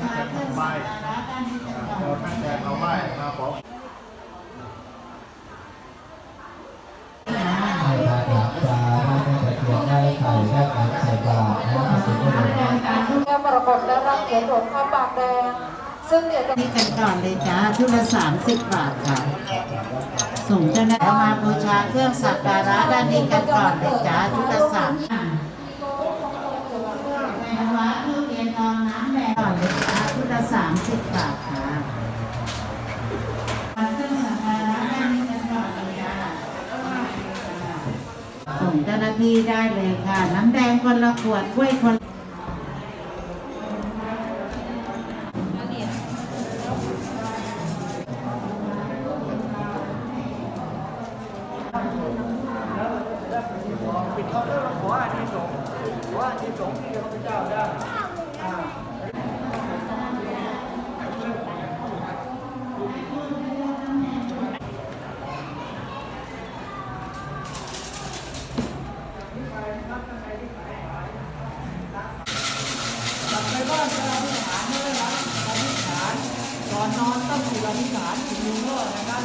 ชาเครื่องสักการะด้านนี้กันก่อนเราตั้งใจมาไหว้มาขอให้ทานหลับตาให้ได้ตะเกียบได้ไข่ได้ขันใส่บาตรนะสิ่งที่หนึ่งแก้วมรกตและรับเหรียญหลวงพ่อปากแดงซึ่งเดี๋ยวนี่กันก่อนเลยจ้าชุดละสามสิบบาทค่ะ ส่งเจ้าหน้าที่มาบูชาเครื่องสักการะด้านนี้กันก่อนเลยจ้าชุดละสามแม่วัดทุเรียนทองน้ำแดงก่อนเลยจ้าชุดละ สิบบาทค่ะเครื่องสักการะด้านนี้กันก่อนเลยจ้าส่งเจ้าหน้าที่ได้เลยค่ะ น้ำแดงคนละขวดกล้วยคนปิดทองแล้วเราขออานิสงส์ขออานิสงส์ที่พระเจ้าได้ กลับไปบ้านจะรับฐานด้วยนะรับฐานก่อนนอนต้องมีรับฐานอีกหนึ่งรอนะครับ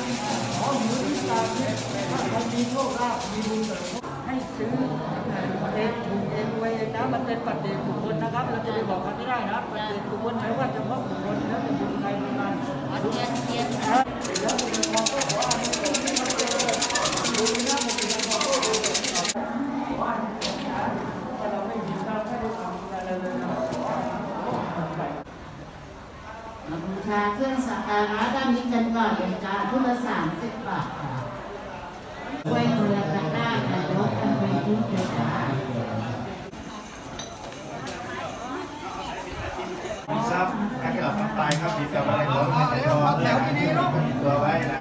ขออยู่ที่การเพื่อให้มีโชคลาภมีบุญเสริมให้ซื้อเองถูกเองไว้นะมันเป็นปัจเจกบุคคลนะครับ เราจะไปบอกเขาไม่ได้นะปัจเจกบุคคลใช้ายว่าเฉพาะบุคคลแล้วจะบุญใครบุญมันเทียนเทียนแล้วบุญมองก็ขออันนี้ตรงนี้มาเจอบุญนะบุญนะขอโทษด้วยขออันนี้นะถ้าเราไม่มีเราไม่ได้ทำอะไรเลยนะขออันนี้ไป มา บูชาเครื่องสักการะด้านนี้กันก่อนเลยจ้าทุกละสามสิบบาทค่ะกล้วยคนละตะกร้าค่ะยกกันไปทุกเลยจ้ามีทรัพย์ให้กับน้ำตายครับมีกับอะไรของให้ทองเรื่อง